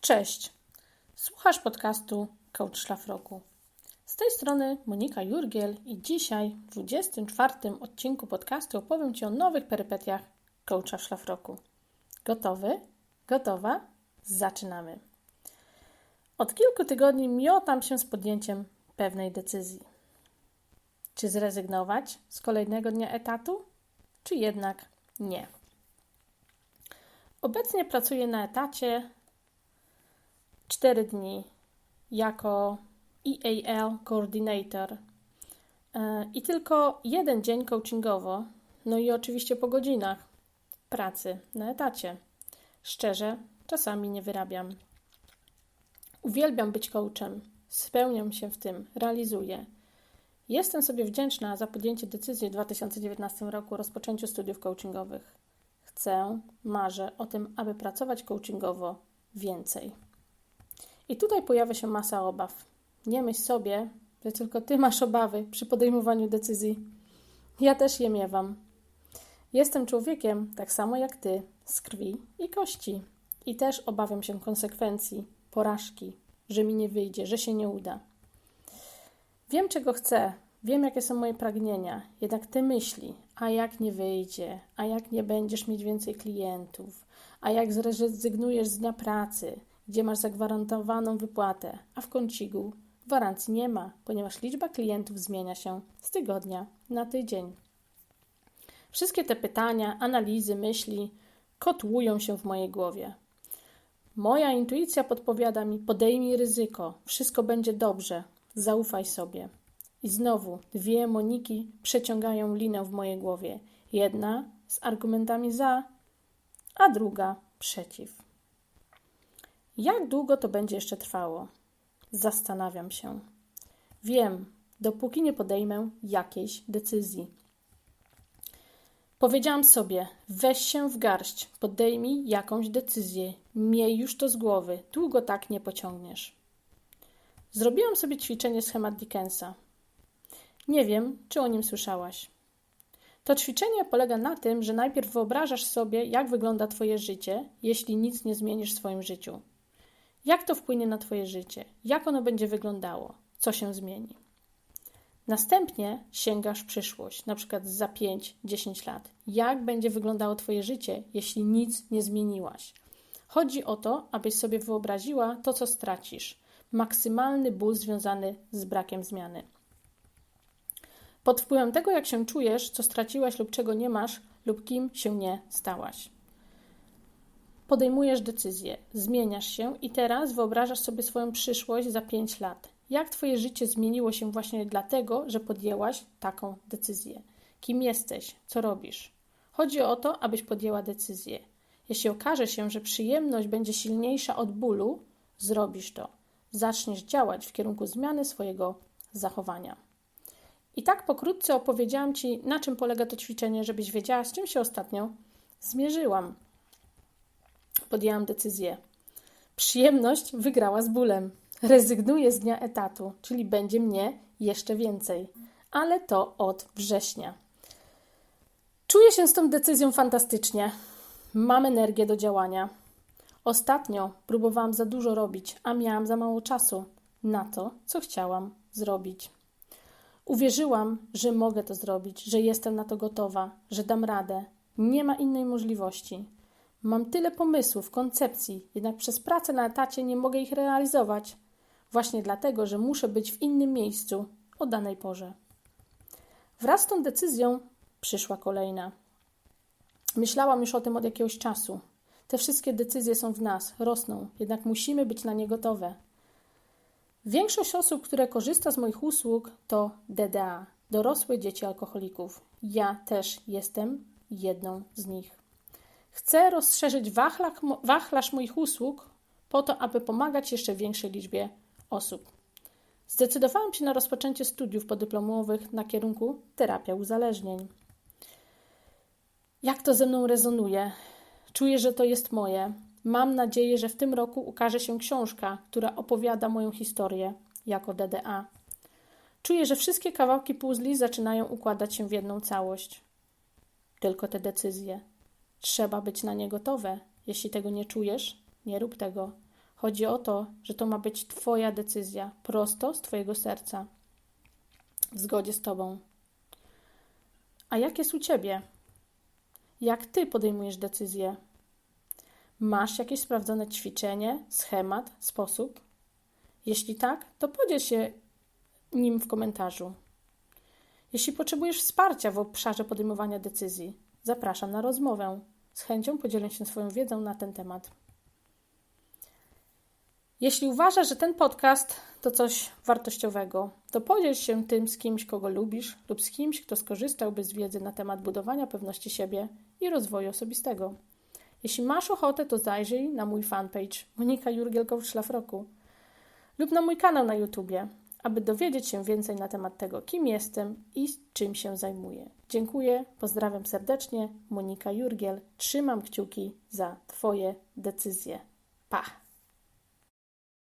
Cześć. Słuchasz podcastu Coach Szlafroku. Z tej strony Monika Jurgiel i dzisiaj w 24 odcinku podcastu opowiem Ci o nowych perypetiach coacha w szlafroku. Gotowy? Gotowa? Zaczynamy. Od kilku tygodni miotam się z podjęciem pewnej decyzji. Czy zrezygnować z kolejnego dnia etatu, czy jednak nie? Obecnie pracuję na etacie 4 dni jako EAL Coordinator e, i tylko jeden dzień coachingowo, no i oczywiście po godzinach pracy na etacie. Szczerze, czasami nie wyrabiam. Uwielbiam być coachem, spełniam się w tym, realizuję. Jestem sobie wdzięczna za podjęcie decyzji w 2019 roku o rozpoczęciu studiów coachingowych. Chcę, marzę o tym, aby pracować coachingowo więcej. I tutaj pojawia się masa obaw. Nie myśl sobie, że tylko ty masz obawy przy podejmowaniu decyzji. Ja też je miewam. Jestem człowiekiem, tak samo jak ty, z krwi i kości. I też obawiam się konsekwencji, porażki, że mi nie wyjdzie, że się nie uda. Wiem, czego chcę, wiem, jakie są moje pragnienia, jednak te myśli, a jak nie wyjdzie, a jak nie będziesz mieć więcej klientów, a jak zrezygnujesz z dnia pracy, gdzie masz zagwarantowaną wypłatę, a w kącigu gwarancji nie ma, ponieważ liczba klientów zmienia się z tygodnia na tydzień. Wszystkie te pytania, analizy, myśli kotłują się w mojej głowie. Moja intuicja podpowiada mi: podejmij ryzyko, wszystko będzie dobrze, zaufaj sobie. I znowu dwie Moniki przeciągają linę w mojej głowie. Jedna z argumentami za, a druga przeciw. Jak długo to będzie jeszcze trwało? Zastanawiam się. Wiem, dopóki nie podejmę jakiejś decyzji. Powiedziałam sobie: weź się w garść, podejmij jakąś decyzję, miej już to z głowy, długo tak nie pociągniesz. Zrobiłam sobie ćwiczenie schemat Dickensa. Nie wiem, czy o nim słyszałaś. To ćwiczenie polega na tym, że najpierw wyobrażasz sobie, jak wygląda Twoje życie, jeśli nic nie zmienisz w swoim życiu. Jak to wpłynie na Twoje życie? Jak ono będzie wyglądało? Co się zmieni? Następnie sięgasz w przyszłość, na przykład za 5-10 lat. Jak będzie wyglądało Twoje życie, jeśli nic nie zmieniłaś? Chodzi o to, abyś sobie wyobraziła to, co stracisz. Maksymalny ból związany z brakiem zmiany. Pod wpływem tego, jak się czujesz, co straciłaś lub czego nie masz, lub kim się nie stałaś podejmujesz decyzję, zmieniasz się i teraz wyobrażasz sobie swoją przyszłość za 5 lat. Jak Twoje życie zmieniło się właśnie dlatego, że podjęłaś taką decyzję? Kim jesteś? Co robisz? Chodzi o to, abyś podjęła decyzję. Jeśli okaże się, że przyjemność będzie silniejsza od bólu, zrobisz to. Zaczniesz działać w kierunku zmiany swojego zachowania. I tak pokrótce opowiedziałam Ci, na czym polega to ćwiczenie, żebyś wiedziała, z czym się ostatnio zmierzyłam podjęłam decyzję. Przyjemność wygrała z bólem. Rezygnuję z dnia etatu, czyli będzie mnie jeszcze więcej, ale to od września. Czuję się z tą decyzją fantastycznie. Mam energię do działania. Ostatnio próbowałam za dużo robić, a miałam za mało czasu na to, co chciałam zrobić. Uwierzyłam, że mogę to zrobić, że jestem na to gotowa, że dam radę. Nie ma innej możliwości. Mam tyle pomysłów, koncepcji, jednak przez pracę na etacie nie mogę ich realizować. Właśnie dlatego, że muszę być w innym miejscu o danej porze. Wraz z tą decyzją przyszła kolejna. Myślałam już o tym od jakiegoś czasu. Te wszystkie decyzje są w nas, rosną, jednak musimy być na nie gotowe. Większość osób, które korzysta z moich usług, to DDA dorosłe dzieci alkoholików. Ja też jestem jedną z nich. Chcę rozszerzyć wachlarz moich usług po to, aby pomagać jeszcze większej liczbie osób. Zdecydowałam się na rozpoczęcie studiów podyplomowych na kierunku terapia uzależnień. Jak to ze mną rezonuje? Czuję, że to jest moje. Mam nadzieję, że w tym roku ukaże się książka, która opowiada moją historię jako DDA. Czuję, że wszystkie kawałki puzli zaczynają układać się w jedną całość. Tylko te decyzje, Trzeba być na nie gotowe. Jeśli tego nie czujesz, nie rób tego. Chodzi o to, że to ma być Twoja decyzja, prosto z Twojego serca, w zgodzie z Tobą. A jak jest u Ciebie? Jak Ty podejmujesz decyzje? Masz jakieś sprawdzone ćwiczenie, schemat, sposób? Jeśli tak, to podziel się nim w komentarzu. Jeśli potrzebujesz wsparcia w obszarze podejmowania decyzji, zapraszam na rozmowę. Z chęcią podzielę się swoją wiedzą na ten temat. Jeśli uważasz, że ten podcast to coś wartościowego, to podziel się tym z kimś, kogo lubisz, lub z kimś, kto skorzystałby z wiedzy na temat budowania pewności siebie i rozwoju osobistego. Jeśli masz ochotę, to zajrzyj na mój fanpage Monika Jurgielkow Szlafroku lub na mój kanał na YouTubie, aby dowiedzieć się więcej na temat tego, kim jestem i czym się zajmuję. Dziękuję, pozdrawiam serdecznie, Monika Jurgiel. Trzymam kciuki za Twoje decyzje. Pa!